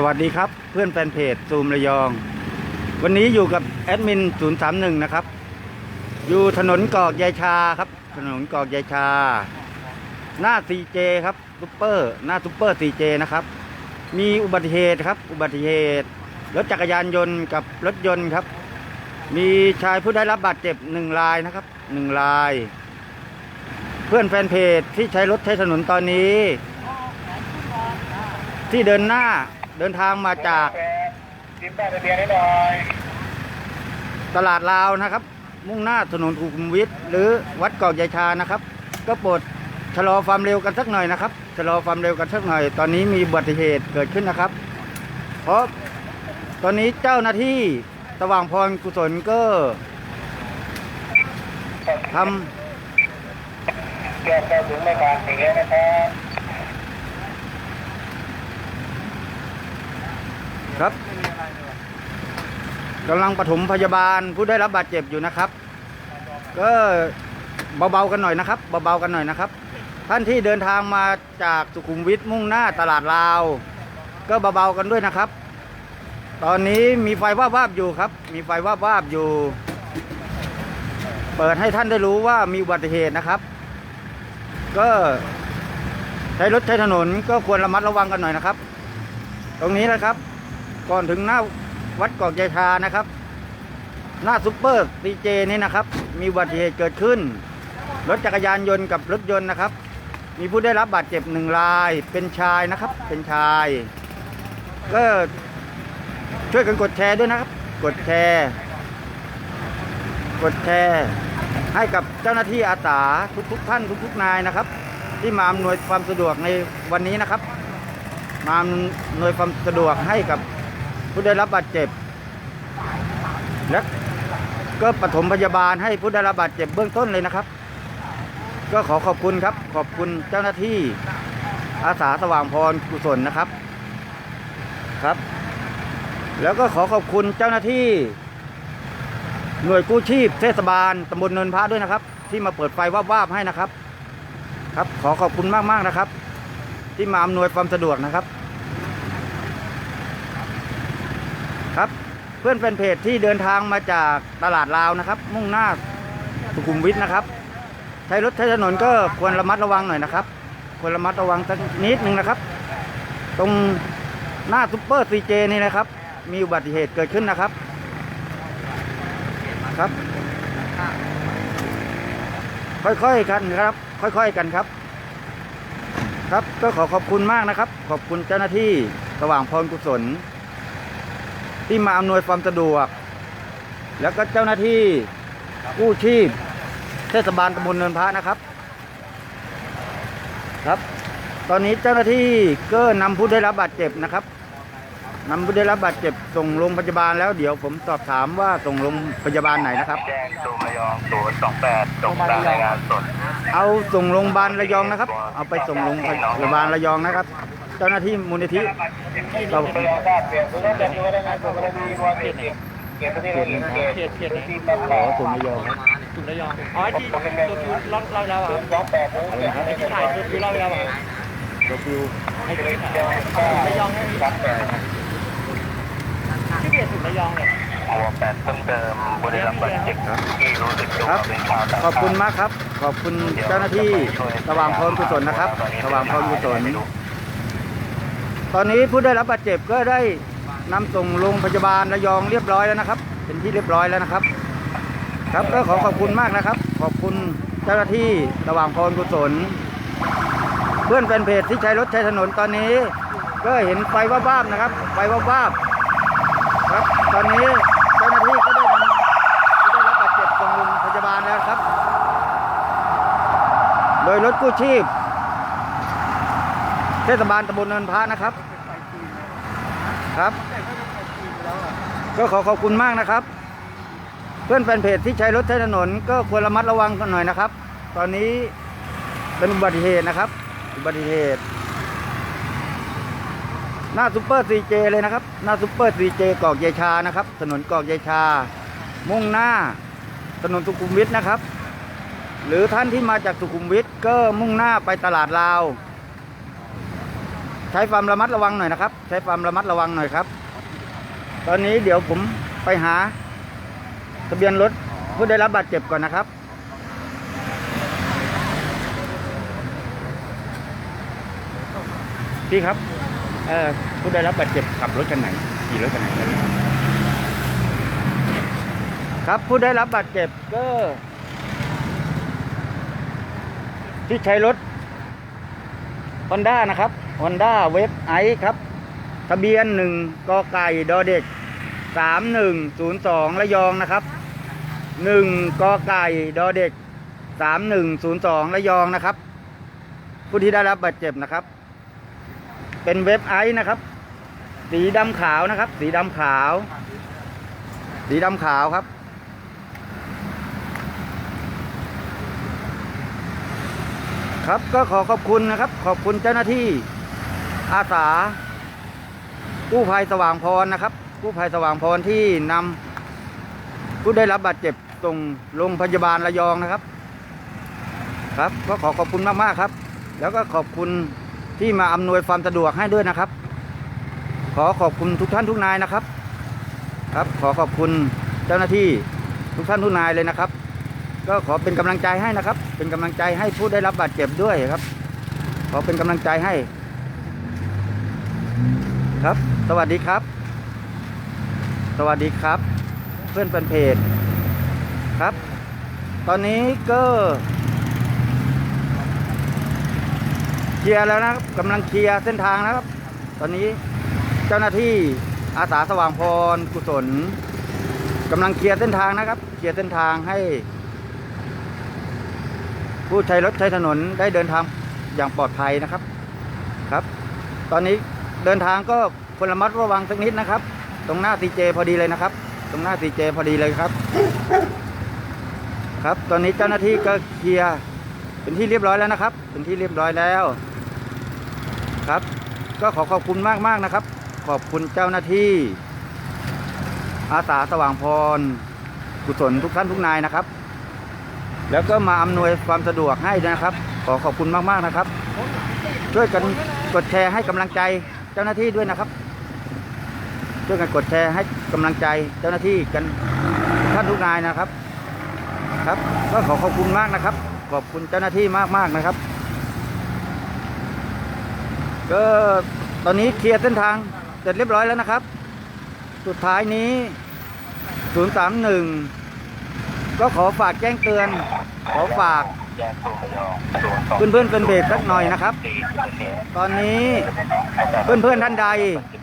สวัสดีครับเพื่อนแฟนเพจซูมระยอง วันนี้อยู่กับแอดมิน 031 นะครับ อยู่ถนนกอกยายชาครับ ถนนกอกยายชา หน้า CJ ครับซุปเปอร์หน้าซุปเปอร์ CJ นะครับ มีอุบัติเหตุครับ อุบัติเหตุรถจักรยานยนต์กับรถยนต์ครับ มีชายผู้ได้รับบาดเจ็บหนึ่งรายนะครับหนึ่งราย เพื่อนแฟนเพจที่ใช้รถใช้ถนนตอนนี้ ที่เดินหน้า เดินทางมาจากติดป้ายทะเบียนให้หน่อยตลาดลาวนะครับ มุ่งหน้าถนนสุขุมวิทหรือวัดเกาะยายชานะครับ ก็โปรดชะลอความเร็วกันสักหน่อยนะครับชะลอความเร็วกันสักหน่อย ตอนนี้มีอุบัติเหตุเกิดขึ้นนะครับ เพราะตอนนี้เจ้าหน้าที่สว่างพรกุศลก็ทำเกือบเข้าถึงไม่ผ่านถึงแล้วนะครับ ครับกำลังปฐมพยาบาลผู้ได้รับบาดเจ็บอยู่นะครับ ก็เบาๆกันหน่อยนะครับเบาๆกันหน่อยนะครับ ท่านที่เดินทางมาจากสุขุมวิทมุ่งหน้าตลาดลาว ก็เบาๆกันด้วยนะครับ ตอนนี้มีไฟวาบๆอยู่ครับ มีไฟวาบๆอยู่ เปิดให้ท่านได้รู้ว่ามีอุบัติเหตุนะครับ ก็ใช้รถใช้ถนนก็ควรระมัดระวังกันหน่อยนะครับ ตรงนี้นะครับ ก่อนถึงหน้าวัดกอกยายชานะครับ หน้าซุปเปอร์ซีเจนี่นะครับ มีอุบัติเหตุเกิดขึ้น รถจักรยานยนต์กับรถยนต์นะครับ มีผู้ได้รับบาดเจ็บหนึ่งราย เป็นชายนะครับ เป็นชาย ก็ช่วยกันกดแชร์ด้วยนะครับ กดแชร์ กดแชร์ ให้กับเจ้าหน้าที่อาสาทุกๆท่านทุกๆนายนะครับ ที่มาอำนวยความสะดวกในวันนี้นะครับ มาอำนวยความสะดวกให้กับ ผู้ได้รับบาดเจ็บ และก็ปฐมพยาบาลให้ผู้ได้รับบาดเจ็บเบื้องต้นเลยนะครับ ก็ขอขอบคุณครับ ขอบคุณเจ้าหน้าที่อาสาสว่างพรกุศลนะครับครับ แล้วก็ขอขอบคุณเจ้าหน้าที่ หน่วยกู้ชีพเทศบาลตำบลเนินพระด้วยนะครับ ที่มาเปิดไฟวาบๆให้นะครับ ครับขอขอบคุณมากๆนะครับ ที่มาอำนวยความสะดวกนะครับ ครับ เพื่อนแฟนเพจที่เดินทางมาจากตลาดลาวนะครับ มุ่งหน้าสุขุมวิทนะครับ ใช้รถใช้ถนนก็ควรระมัดระวังหน่อยนะครับ ควรระมัดระวังสักนิดหนึ่งนะครับ ตรงหน้าซุปเปอร์ซีเจนี่นะครับ มีอุบัติเหตุเกิดขึ้นนะครับ ครับ ค่อยๆกันครับ ค่อย ๆกันครับ ครับก็ขอขอบคุณมากนะครับ ขอบคุณเจ้าหน้าที่สว่างพรกุศล ที่มาอำนวยความสะดวก แล้วก็เจ้าหน้าที่กู้ชีพ เทศบาลตำบลเนินพระนะครับ ครับ ตอนนี้เจ้าหน้าที่ก็นำผู้ได้รับบาดเจ็บนะครับนำผู้ได้รับบาดเจ็บส่งโรงพยาบาลแล้วเดี๋ยวผมสอบถามว่าส่งโรงพยาบาลไหนนะครับ แจ้งตูมระยองศูนย์สองแปดส่งการรายงานสดเอาส่งโรงพยาบาลระยองนะครับ เอาไปส่งโรงพยาบาลระยองนะครับ เจ้าหน้าที่มูลนิธิเราระยองทราบเปลี่ยนคุณต้องจัดอยู่รายงานสดกรณีวันเกิดเหตุเกิดที่เราเกิดเขตเขตไหนที่บ้านขอเราส่งระยองครับถุงระยองอ๋อที่ตัวคิวเล่าเล่าแล้วอะศูนย์สองแปดศูนย์เจ็ดไอ้ที่ถ่ายตัวคิวเล่าแล้วอะตัวฟิวไอ้ที่ถ่ายถุงระยองให้สามแปดที่เบียดถุงระยองเนี่ยหัวแปดเพิ่มเติมบริษัทบาดเจ็บที่รู้สึกตัวครับเป็นชาวต่างขอบคุณมากครับ ขอบคุณเจ้าหน้าที่สว่างพรกุศลนะครับ สว่างพรกุศล ตอนนี้ผู้ได้รับบาดเจ็บก็ได้นำส่งโรงพยาบาลระยองเรียบร้อยแล้วนะครับ เป็นที่เรียบร้อยแล้วนะครับ ครับก็ขอขอบคุณมากนะครับ ขอบคุณเจ้าหน้าที่สว่างพรกุศล เพื่อนแฟนเพจที่ใช้รถใช้ถนนตอนนี้ ก็เห็นไฟว่าบๆนะครับ ไฟวาบๆครับ ตอนนี้เจ้าหน้าที่ก็ได้นำได้รับบาดเจ็บส่งโรงพยาบาลแล้วครับ โดยรถกู้ชีพ เทศบาลตำบลเนินพระนะครับ ครับ ก็ขอขอบคุณมากนะครับ เพื่อนแฟนเพจที่ใช้รถใช้ถนน ก็ควรระมัดระวังกันหน่อยนะครับ ตอนนี้เป็นอุบัติเหตุนะครับ อุบัติเหตุ หน้าซุปเปอร์ซีเจเลยนะครับ หน้าซุปเปอร์ซีเจกอกยายชานะครับ ถนนกอกยายชา มุ่งหน้า ถนนสุขุมวิทนะครับ หรือท่านที่มาจากสุขุมวิทก็มุ่งหน้าไปตลาดลาว ใช้ความระมัดระวังหน่อยนะครับ ใช้ความระมัดระวังหน่อยครับ ตอนนี้เดี๋ยวผมไปหา ทะเบียนรถผู้ได้รับบาดเจ็บก่อนนะครับพี่ครับเอ่อผู้ได้รับบาดเจ็บขับรถกันไหนขี่รถกันไหนกันครับผู้ได้รับบาดเจ็บก็ ที่ใช้รถฮอนด้านะครับ ฮอนด้าเวฟไอครับ ทะเบียนหนึ่งกไก่ดอเด็กสามหนึ่งศูนย์สองระยองนะครับหนึ่งกไก่ดอเด็กสามหนึ่งศูนย์สองระยองนะครับ ผู้ที่ได้รับบาดเจ็บนะครับ เป็นเว็บไอนะครับ สีดำขาวนะครับ สีดำขาว สีดำขาวครับครับก็ขอขอบคุณนะครับ ขอบคุณเจ้าหน้าที่ อาสากู้ภัยสว่างพรนะครับกู้ภัยสว่างพรที่นำผู้ได้รับบาดเจ็บส่งโรงพยาบาลระยองนะครับ ครับก็ขอขอบคุณมากๆครับ แล้วก็ขอบคุณที่มาอำนวยความสะดวกให้ด้วยนะครับ ขอขอบคุณทุกท่านทุกนายนะครับ ครับ ขอขอบคุณเจ้าหน้าที่ทุกท่านทุกนายเลยนะครับ ก็ขอเป็นกำลังใจให้นะครับ เป็นกำลังใจให้ผู้ได้รับบาดเจ็บด้วยครับ ขอเป็นกำลังใจให้ ครับ สวัสดีครับ สวัสดีครับ เพื่อนเป็นเพจครับ ตอนนี้ก็เคลียร์แล้วนะครับกำลังเคลียร์เส้นทางนะครับ ตอนนี้เจ้าหน้าที่อาสาสว่างพรกุศลกำลังเคลียร์เส้นทางนะครับ เคลียร์เส้นทางให้ ผู้ใช้รถใช้ถนนได้เดินทางอย่างปลอดภัยนะครับ ครับ ตอนนี้ เดินทางก็คนระมัดระวังสักนิดนะครับ ตรงหน้าซีเจพอดีเลยนะครับ ตรงหน้าซีเจพอดีเลยครับ ครับ ตอนนี้เจ้าหน้าที่ก็เคลียร์เป็นที่เรียบร้อยแล้วนะครับ เป็นที่เรียบร้อยแล้ว ครับ ก็ขอขอบคุณมากมากนะครับ ขอบคุณเจ้าหน้าที่ อาสาสว่างพร กุศลทุกท่านทุกนายนะครับ แล้วก็มาอำนวยความสะดวกให้นะครับ ขอขอบคุณมากๆนะครับ ช่วยกันกดแชร์ให้กำลังใจ จ้าหน้าที่ด้วยนะครับช่วยกันกดแชร์ให้กำลังใจเจ้าหน้าที่กันท่านทุกนายนะครับ ครับก็ขอขอบคุณมากนะครับ ขอบคุณเจ้าหน้าที่มากๆนะครับ ก็ตอนนี้เคลียร์เส้นทางเสร็จเรียบร้อยแล้วนะครับ สุดท้ายนี้ 031 ก็ขอฝากแจ้งเตือน ขอฝาก แยกตัวระยอนเพื่อนๆเป็นเบรกสักหน่อยนะครับ ตอนนี้เพื่อนๆท่านใด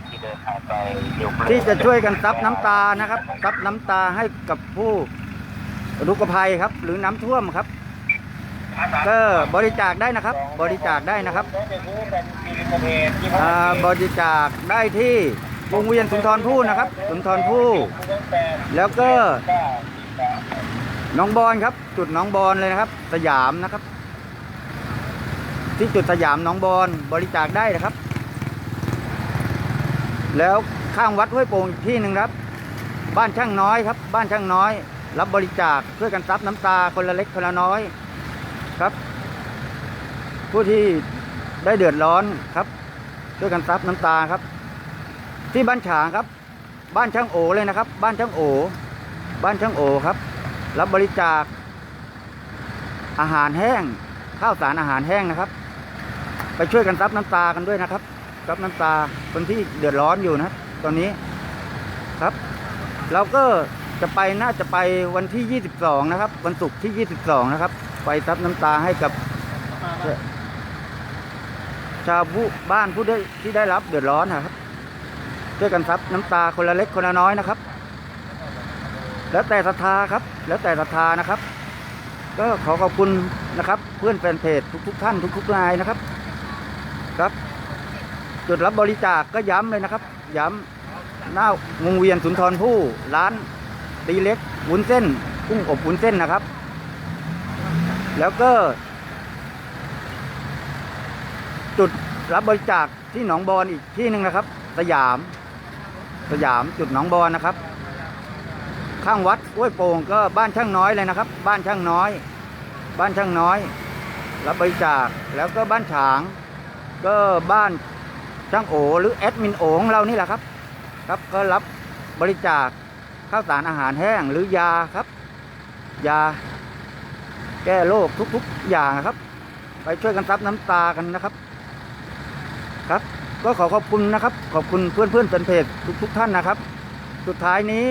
ที่เดินทางไปเดี๋ยวที่จะช่วยกันซับน้ำตานะครับซับน้ำตาให้กับผู้รุกภัยครับ หรือน้ำท่วมครับก็บริจาคได้นะครับ บริจาคได้นะครับบริจาคได้ที่วงเวียนสุนทรภู่นะครับ สุนทรภู่แล้วก็ น้องบอลครับ จุดน้องบอลเลยนะครับ สยามนะครับ ที่จุดสยามน้องบอลบริจาคได้นะครับ แล้วข้างวัดห้วยโป่งอีกที่หนึ่งครับ บ้านช่างน้อยครับ บ้านช่างน้อย รับบริจาคช่วยกันซับน้ำตาคนละเล็กคนละน้อยครับ ผู้ที่ได้เดือดร้อนครับช่วยกันซับน้ำตาครับ ที่บ้านฉางครับ บ้านช่างโอเลยนะครับ บ้านช่างโอ บ้านช่างโอครับ รับบริจาค อาหารแห้ง ข้าวสารอาหารแห้งนะครับ ไปช่วยกันซับน้ำตากันด้วยนะครับซับน้ำตาคนที่เดือดร้อนอยู่นะตอนนี้ครับ เราก็จะไปน่าจะไปวันที่ 22 นะครับ วันศุกร์ที่ 22 นะครับ ไปซับน้ำตาให้กับ ชาวบ้านผู้ได้ที่ได้รับเดือดร้อนนะครับช่วยกันซับน้ำตาคนละเล็กคนละน้อยนะครับ แล้วแต่ศรัทธาครับ แล้วแต่ศรัทธานะครับ ก็ขอขอบคุณนะครับ เพื่อนแฟนเพจทุก ๆ ท่านทุกๆนายนะครับ ครับ จุดรับบริจาคก็ย้ำเลยนะครับ ย้ำหน้าวงเวียนสุนทรภู่ร้านตีเล็กวุ้นเส้นกุ้งอบวุ้นเส้นนะครับ แล้วก็ จุดรับบริจาคที่หนองบอนอีกที่หนึ่งนะครับ สยาม สยามจุดหนองบอนนะครับ ข้างวัดห้วยโป่งก็บ้านช่างน้อยเลยนะครับ บ้านช่างน้อย บ้านช่างน้อย รับบริจาคแล้วก็บ้านฉาง ก็บ้านช่างโอหรือแอดมินโอของเรานี่แหละครับ ครับก็รับบริจาคข้าวสารอาหารแห้งหรือยาครับ ยา แก้โรคทุกๆอย่างครับ ไปช่วยกันซับน้ำตากันนะครับ ครับ ก็ขอขอบคุณนะครับ ขอบคุณเพื่อนเพื่อนๆแฟนเพจทุกๆท่านนะครับ สุดท้ายนี้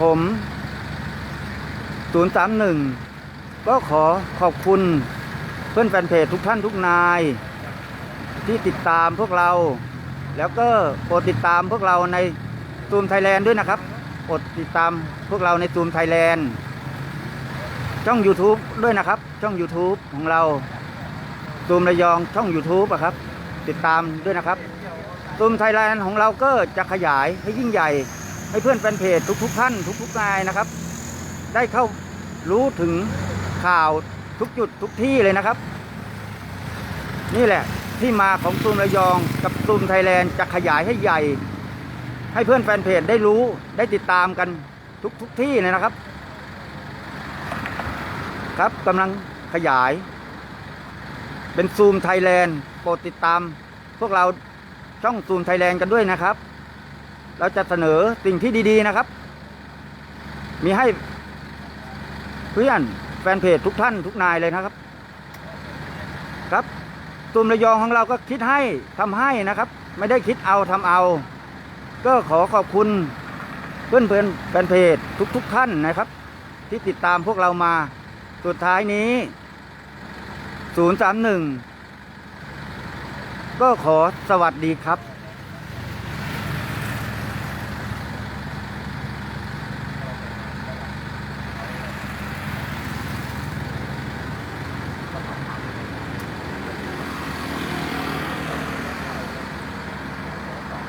ผม 031 ก็ขอขอบคุณเพื่อนแฟนเพจทุกท่านทุกนาย ที่ติดตามพวกเรา แล้วก็โปรดติดตามพวกเราในซูมไทยแลนด์ด้วยนะครับโปรดติดตามพวกเราในซูมไทยแลนด์ช่อง YouTube ด้วยนะครับ ช่อง YouTube ของเราซูมระยองช่อง YouTube อะครับ ติดตามด้วยนะครับซูมไทยแลนด์ของเราก็จะขยายให้ยิ่งใหญ่ ให้เพื่อนแฟนเพจทุกๆท่านทุกๆนายนะครับ ได้เข้ารู้ถึงข่าวทุกจุดทุกที่เลยนะครับ นี่แหละที่มาของซูมระยองกับซูมไทยแลนด์จะขยายให้ใหญ่ ให้เพื่อนแฟนเพจได้รู้ได้ติดตามกันทุกทุกที่เลยนะครับ ครับกำลังขยาย เป็นซูมไทยแลนด์โปรดติดตาม พวกเราช่องซูมไทยแลนด์กันด้วยนะครับ เราจะเสนอสิ่งที่ดีๆนะครับ มีให้เพื่อนแฟนเพจทุกท่านทุกนายเลยนะครับ ครับตูมระยองของเราก็คิดให้ทำให้นะครับ ไม่ได้คิดเอาทำเอา ก็ขอขอบคุณเพื่อนเพื่อนแฟนเพจทุก ๆ ท่านนะครับ ที่ติดตามพวกเรามาสุดท้ายนี้ 031 ก็ขอสวัสดีครับ